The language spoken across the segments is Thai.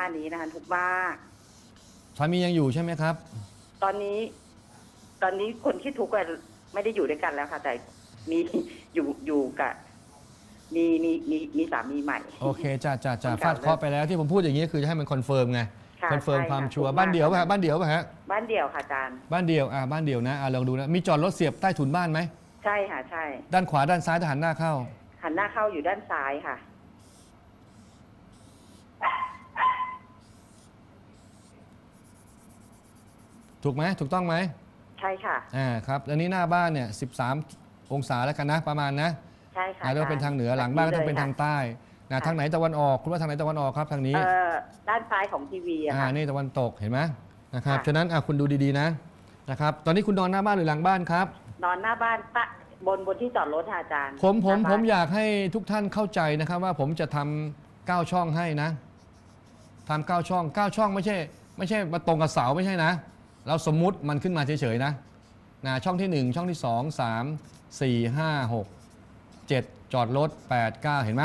น้านี้นะคะทุกข์มาก สามียังอยู่ใช่ไหมครับ ตอนนี้ ตอนนี้คนที่ทุกข์อะไม่ได้อยู่ด้วยกันแล้วค่ะ แต่มีอยู่อยู่กับมีมีมีมีสามีใหม่ โอเคจ้าจ้าจ้าคนเก่าฟาดเคราะห์ไปแล้วที่ผมพูดอย่างนี้คือจะให้มันคอนเฟิร์มไงค่ะคอนเฟิร์มใช่ความค่ะชัวร์ถูกมากบ้านเดี่ยวป่ะฮะบ้านเดี่ยวป่ะฮะบ้านเดี่ยวค่ะอาจารย์ บ้านเดี่ยวอ่าบ้านเดี่ยวนะอ่าลองดูนะมีจอดรถเสียบใต้ถุนบ้านไหมใช่ค่ะ ใช่ ด้านขวาด้านซ้ายทหารหน้าเข้า หันหน้าเข้าอยู่ด้านซ้ายค่ะ ถูกไหมถูกต้องไหมใช่ค่ะ อ่าครับแล้วนี้หน้าบ้านเนี่ย13 องศาแล้วกันนะประมาณนะใช่ค่ะอ่าแล้วเป็นทางเหนือหลังบ้านก็ต้องเป็นทางใต้นะค่ะทางไหนตะวันออกคุณว่าทางไหนตะวันออกครับทางนี้ เอ่อด้านซ้ายของทีวีอะอ่าค่ะ นี่ตะวันตกเห็นไหมนะครับค่ะ ฉะนั้นอะคุณดูดีๆนะนะครับตอนนี้คุณนอนหน้าบ้านหรือหลังบ้านครับ นอนหน้าบ้านปะบนบนที่จอดรถค่ะอาจารย์ผมผมหน้าผบ้านมอยากให้ทุกท่านเข้าใจนะครับ ว่าผมจะทำเก้าช่องให้นะทำเก้าช่องเก้าช่องไม่ใช่ ไม่ใช่มาตรงกับเสาไม่ใช่นะ เราสมมุติมันขึ้นมาเฉยๆนะนะช่องที่ 1 ช่องที่ 2 3 4 5 6 7 จอดรถ8 9 เห็นไหม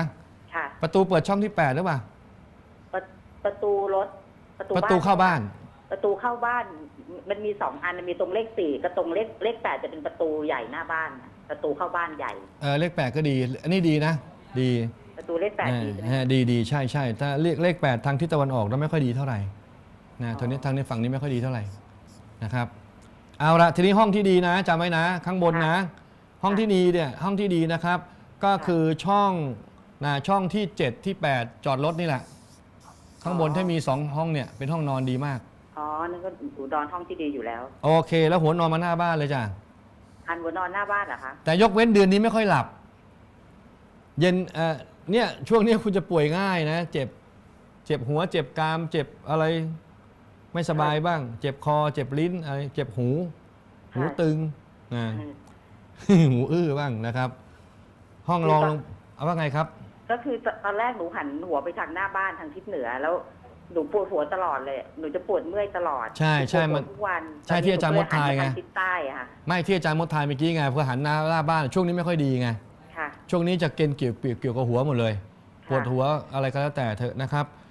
ค่ะประตูเปิดช่องที่ 8 หรือเปล่า ประประตูรถประตูประตูเข้าบ้าน ประตูเข้าบ้าน มันมีสองอันมันมีตรงเลขสี่กับตรงเลขเลขแปดจะเป็นประตูใหญ่หน้าบ้านน่ะประตูเข้าบ้านใหญ่เออเลข8ก็ดี อันนี้ดีนะ ดีประตูเลขแปดเอดีอใช่ไหมฮะดีดีใช่ใช่ถ้าเลขเลข8ทางทิศตะวันออกแล้วไม่ค่อยดีเท่าไหร่นะทางนี้ทางนี้ฝั่งนี้ไม่ค่อยดีเท่าไหร่ นะครับ เอาละทีนี้ห้องที่ดีนะจำไว้นะ ข้างบนนะ ห้องที่ดีเนี่ยห้องที่ดีนะครับ ก็คือช่องนะช่องที่ 7 ที่ 8 จอดรถนี่แหละ ข้างบนถ้ามี 2 ห้องเนี่ยเป็นห้องนอนดีมาก อ๋อนั่นก็อุดรห้องที่ดีอยู่แล้วโอเค แล้วหัวนอนมาหน้าบ้านเลยจ้ะหันหัวนอนหน้าบ้านเหรอคะ แต่ยกเว้นเดือนนี้ไม่ค่อยหลับ เย็นเอ่อเนี่ยช่วงนี้คุณจะป่วยง่ายนะ เจ็บ เจ็บหัวเจ็บกราม เจ็บอะไร ไม่สบายบ้าง เจ็บคอ เจ็บลิ้นอะไรเจ็บหู หูตึงนะอืมหูอื้อบ้างนะครับ ห้องรองลงเอาว่าไงครับ ก็คือตอนแรกหนูหันหัวไปทางหน้าบ้านทางทิศเหนือแล้วหนูปวดหัวตลอดเลย หนูจะปวดเมื่อยตลอด ใช่ใช่ปวดหัวมันทุกวันใช่ที่อาจารย์มดทายไงตอนนี้หนูก็เลหันปทางทิศใต้อะค่ะไม่ที่อาจารย์มดทายเมื่อกี้ไงเพื่อหันหน้าหน้าบ้านช่วงนี้ไม่ค่อยดีไงค่ะช่วงนี้จะเกณฑ์เกี่ยวเกี่ยวเกี่ยวกับหัวหมดเลย ปวดหัวอะไรก็แล้วแต่เถอะนะครับค่ะ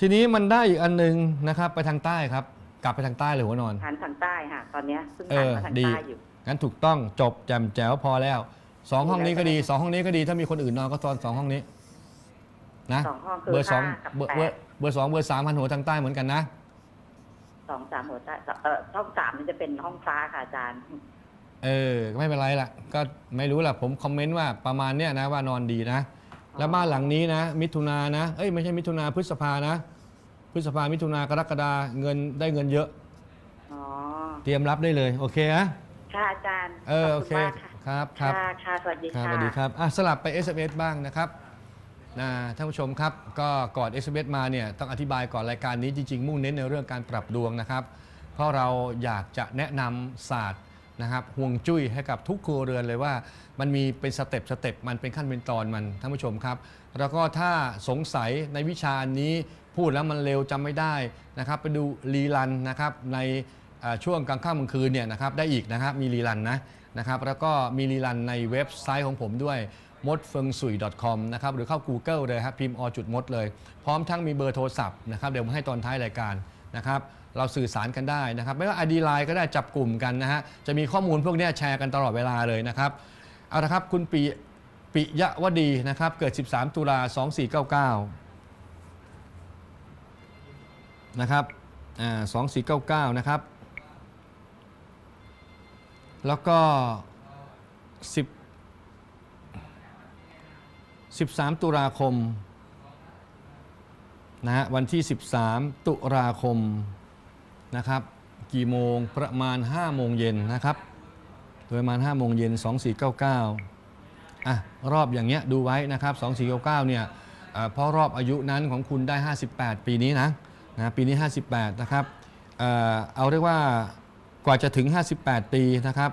ทีนี้มันได้อีกอันหนึงนะครับ ไปทางใต้ครับ กลับไปทางใต้เลยหัวนอนหันทางใต้ค่ะ ตอนเนี้ยซึ่งเอหันอมาทางดีใต้อยู่ งั้นถูกต้องจบแจมแจ๋วพอแล้วสองห้องนี้ก็ดีดีแล้วสองห้องนี้ก็ดีถ้ามีคนอื่นนอนก็ตอนสองห้องนี้นะสองห้องคือเบอร์สองห้ากับเบอร์แปเบอดร์เบอร์สองเบอร์สามพันหัวทางใต้เหมือนกันนะ สองสามหัวใต้เออห้องสามมันจะเป็นห้องฟ้าค่ะอาจารย์ เออก็ไม่เป็นไรล่ะ ก็ไม่รู้ล่ะ ผมคอมเมนต์ว่าประมาณเนี้ยนะว่านอนดีนะ แล้วบ้านหลังนี้นะ มิถุนานะเอ้ยไม่ใช่มิถุนาพฤษภานะ พฤษภามิถุนากรกฎาเงินได้เงินเยอะ อ๋อ เตรียมรับได้เลย โอเคนะค่ะอาจารย์เออขโอบคุเคณมากค่ะครับครับ ค่ะค่ะ สวัสดีครับค่ะ สวัสดีครับอะสลับไป SMS บ้างนะครับนะท่านผู้ชมครับ ก็ก่อน SMS มาเนี่ยต้องอธิบายก่อนรายการนี้จริง ๆ มุ่งเน้นในเรื่องการปรับดวงนะครับ เพราะเราอยากจะแนะนำศาสตร์ นะครับห่วงจุ้ยให้กับทุกครัวเรือนเลยว่า มันมีเป็นสเต็ปสเต็ปมันเป็นขั้นเป็นตอนมันท่านผู้ชมครับ แล้วก็ถ้าสงสัยในวิชานี้พูดแล้วมันเร็วจำไม่ได้นะครับ ไปดูรีลันนะครับในช่วงกลางค่ำกลางคืนเนี่ยนะครับได้อีกนะครับมีรีลันนะนะครับแล้วก็มีรีลันในเว็บไซต์ของผมด้วย m d f e n g s u i com นะครับหรือเข้า Google เลยครับพิมพ์อจุดมดเลย พร้อมทั้งมีเบอร์โทรศัพท์นะครับเดี๋ยวผมให้ตอนท้ายรายการ นะครับเราสื่อสารกันได้นะครับไม่ว่า ID Line ก็ได้จับกลุ่มกันนะฮะจะมีข้อมูลพวกนี้แชร์กันตลอดเวลาเลยนะครับเอาละครับคุณปิปิยวดีนะครับเกิด 13 ตุลา 2499 นะครับอ่า2499 นะครับ แล้วก็ 10 13 ตุลาคม นะฮะวันที่ 13 ตุลาคมนะครับกี่โมงประมาณ 5 โมงเย็นนะครับโดยประมาณ 5 โมงเย็น 2499อะรอบอย่างเงี้ยดูไว้นะครับ 2499 เนี่ยเอ่อเพราะรอบอายุนั้นของคุณได้ 58 ปีนี้นะนะปีนี้ 58 นะครับเอาเรียกว่ากว่าจะถึง 58 ปีนะครับ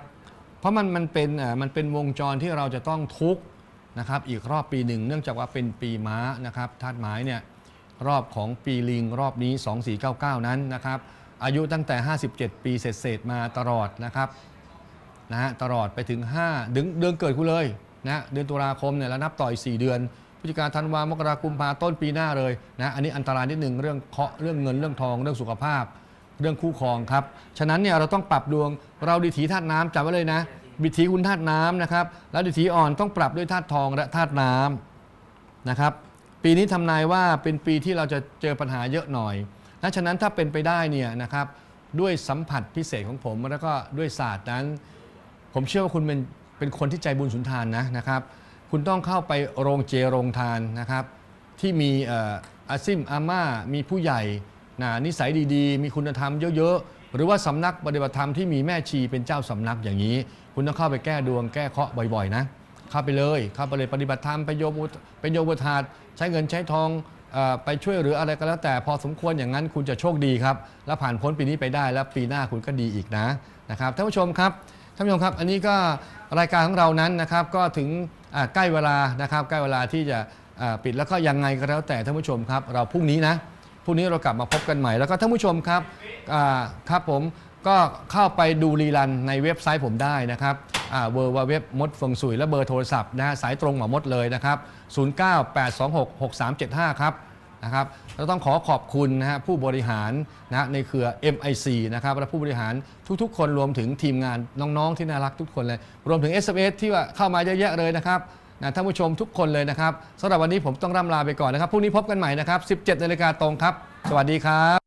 เพราะมันมันเป็นมันเป็นวงจรที่เราจะต้องทุกนะครับอีกรอบปีหนึ่ง เนื่องจากว่าเป็นปีม้านะครับธาตุไม้เนี่ย รอบของปีลิงรอบนี้ 2499 นั้นนะครับ อายุตั้งแต่ 57 ปีเศษๆมาตลอดนะครับนะฮะตลอดไปถึง5เดือนเดือนเกิดคุณเลยนะเดือนตุลาคมเนี่ยแล้วนับต่ออีก 4 เดือนพฤศจิกาธันวามกรากุมภาต้นปีหน้าเลยนะอันนี้อันตรายนิดหนึ่งเรื่องเคาะเรื่องเงินเรื่องทองเรื่องสุขภาพ เรื่องคู่ครองครับ ฉะนั้นเนี่ยเราต้องปรับดวงเราดิถีธาตุน้ำจำไว้เลยนะดิถีคุณธาตุน้ำนะครับแล้วดิถีอ่อนต้องปรับด้วยธาตุทองและธาตุน้ำนะครับ ปีนี้ทำนายว่าเป็นปีที่เราจะเจอปัญหาเยอะหน่อยและฉะนั้นถ้าเป็นไปได้เนี่ยนะครับด้วยสัมผัสพิเศษของผมแล้วก็ด้วยศาสตร์นั้น ผมเชื่อว่าคุณเป็นเป็นคนที่ใจบุญสุนทานนะนะครับ คุณต้องเข้าไปโรงเจโรงทานนะครับ ที่มีเอ่ออาซิมอาม่ามีผู้ใหญ่นะนิสัยดีๆ มีคุณธรรมเยอะๆ หรือว่าสำนักปฏิบัติธรรมที่มีแม่ชีเป็นเจ้าสำนักอย่างนี้ คุณต้องเข้าไปแก้ดวงแก้เคราะห์บ่อยๆนะ เข้าไปเลย เข้าไปเลยปฏิบัติธรรมไปโยมุไปโยมอุทาสใช้เงินใช้ทองอไปช่วยหรืออะไรก็แล้วแต่พอสมควรอย่างนั้นคุณจะโชคดีครับ แล้วผ่านพ้นปีนี้ไปได้แล้วปีหน้าคุณก็ดีอีกนะนะครับท่านผู้ชมครับท่านผู้ชมครับ อันนี้ก็รายการของเรานั้นนะครับก็ถึงใกล้เวลานะครับใกล้เวลาที่จะปิดแล้วก็ยังไงก็แล้วแต่ท่านผู้ชมครับ เราพรุ่งนี้นะพรุ่งนี้เรากลับมาพบกันใหม่แล้วก็ท่านผู้ชมครับครับผมก็เข้าไปดูรีลันในเว็บไซต์ผมได้นะครับ เวอร์เว็บมดฟงสุยและเบอร์โทรศัพท์นะฮะสายตรงหมอมดเลยนะครับ 098266375 ครับนะครับเราต้องขอขอบคุณนะฮะผู้บริหารนะฮะในเครือ MIC นะครับและผู้บริหารทุกๆ คนรวมถึงทีมงานน้องๆที่น่ารักทุกคนเลย รวมถึง SMS ที่ว่าเข้ามาเยอะแยะเลยนะครับนะท่านผู้ชมทุกคนเลยนะครับสำหรับวันนี้ผมต้องร่ำลาไปก่อนนะครับพรุ่งนี้พบกันใหม่นะครับ 17นาฬิกาตรงครับ สวัสดีครับ